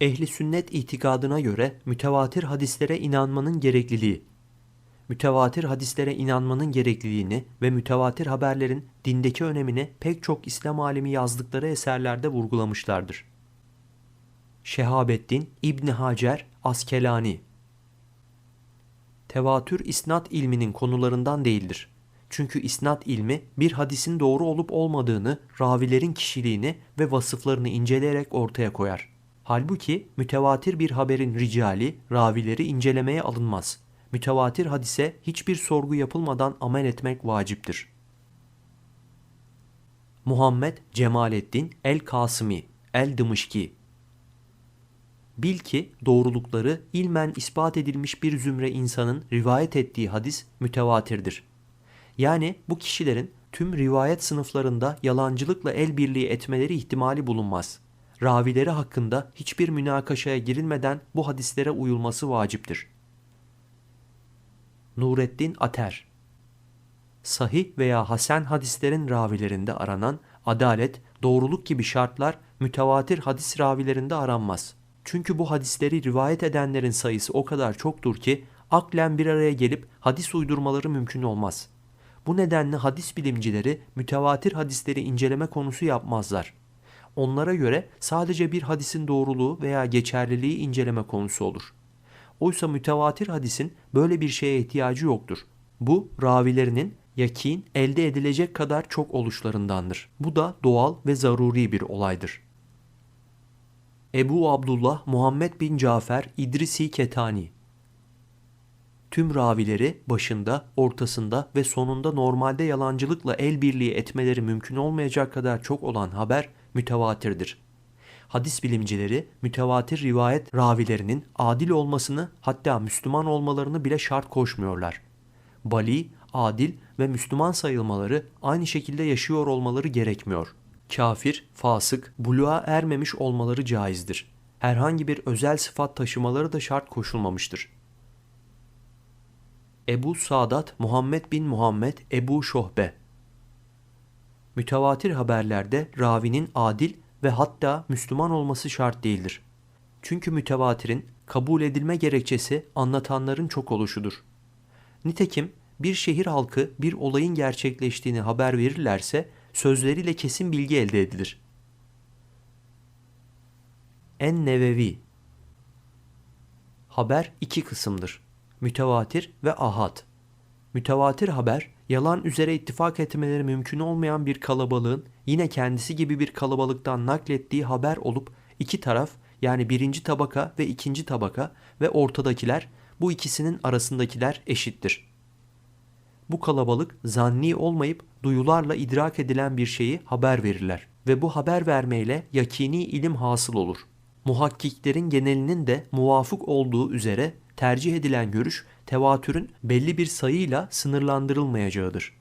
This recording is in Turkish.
Ehli sünnet itikadına göre mütevatir hadislere inanmanın gerekliliği. Mütevatir hadislere inanmanın gerekliliğini ve mütevatir haberlerin dindeki önemini pek çok İslam alimi yazdıkları eserlerde vurgulamışlardır. Şehabettin İbni Hacer Askelani Tevatür isnat ilminin konularından değildir. Çünkü isnat ilmi bir hadisin doğru olup olmadığını, ravilerin kişiliğini ve vasıflarını inceleyerek ortaya koyar. Halbuki mütevatir bir haberin ricali, ravileri incelemeye alınmaz. Mütevatir hadise hiçbir sorgu yapılmadan amel etmek vaciptir. Muhammed Cemalettin El-Kasimi El-Dımışki Bil ki doğrulukları ilmen ispat edilmiş bir zümre insanın rivayet ettiği hadis mütevatirdir. Yani bu kişilerin tüm rivayet sınıflarında yalancılıkla el birliği etmeleri ihtimali bulunmaz. Ravileri hakkında hiçbir münakaşaya girilmeden bu hadislere uyulması vaciptir. Nureddin Ater Sahih veya hasen hadislerin ravilerinde aranan adalet, doğruluk gibi şartlar mütevatir hadis ravilerinde aranmaz. Çünkü bu hadisleri rivayet edenlerin sayısı o kadar çoktur ki aklen bir araya gelip hadis uydurmaları mümkün olmaz. Bu nedenle hadis bilimcileri mütevatir hadisleri inceleme konusu yapmazlar. Onlara göre sadece bir hadisin doğruluğu veya geçerliliği inceleme konusu olur. Oysa mütevatir hadisin böyle bir şeye ihtiyacı yoktur. Bu ravilerinin yakin elde edilecek kadar çok oluşlarındandır. Bu da doğal ve zaruri bir olaydır. Ebu Abdullah Muhammed bin Cafer İdrisi Ketani Tüm ravileri başında, ortasında ve sonunda normalde yalancılıkla el birliği etmeleri mümkün olmayacak kadar çok olan haber mütevatirdir. Hadis bilimcileri mütevatir rivayet ravilerinin adil olmasını hatta Müslüman olmalarını bile şart koşmuyorlar. Bali, adil ve Müslüman sayılmaları aynı şekilde yaşıyor olmaları gerekmiyor. Kafir, fasık, buluğa ermemiş olmaları caizdir. Herhangi bir özel sıfat taşımaları da şart koşulmamıştır. Ebu Sadat Muhammed bin Muhammed Ebu Şohbe Mütevatir haberlerde ravinin adil ve hatta Müslüman olması şart değildir. Çünkü mütevatirin kabul edilme gerekçesi anlatanların çok oluşudur. Nitekim bir şehir halkı bir olayın gerçekleştiğini haber verirlerse sözleriyle kesin bilgi elde edilir. En Nevevi Haber iki kısımdır. Mütevatir ve ahad. Mütevatir haber, yalan üzere ittifak etmeleri mümkün olmayan bir kalabalığın yine kendisi gibi bir kalabalıktan naklettiği haber olup iki taraf yani birinci tabaka ve ikinci tabaka ve ortadakiler bu ikisinin arasındakiler eşittir. Bu kalabalık zanni olmayıp duyularla idrak edilen bir şeyi haber verirler ve bu haber vermeyle yakini ilim hasıl olur. Muhakkiklerin genelinin de muvafık olduğu üzere tercih edilen görüş tevatürün belli bir sayıyla sınırlandırılmayacağıdır.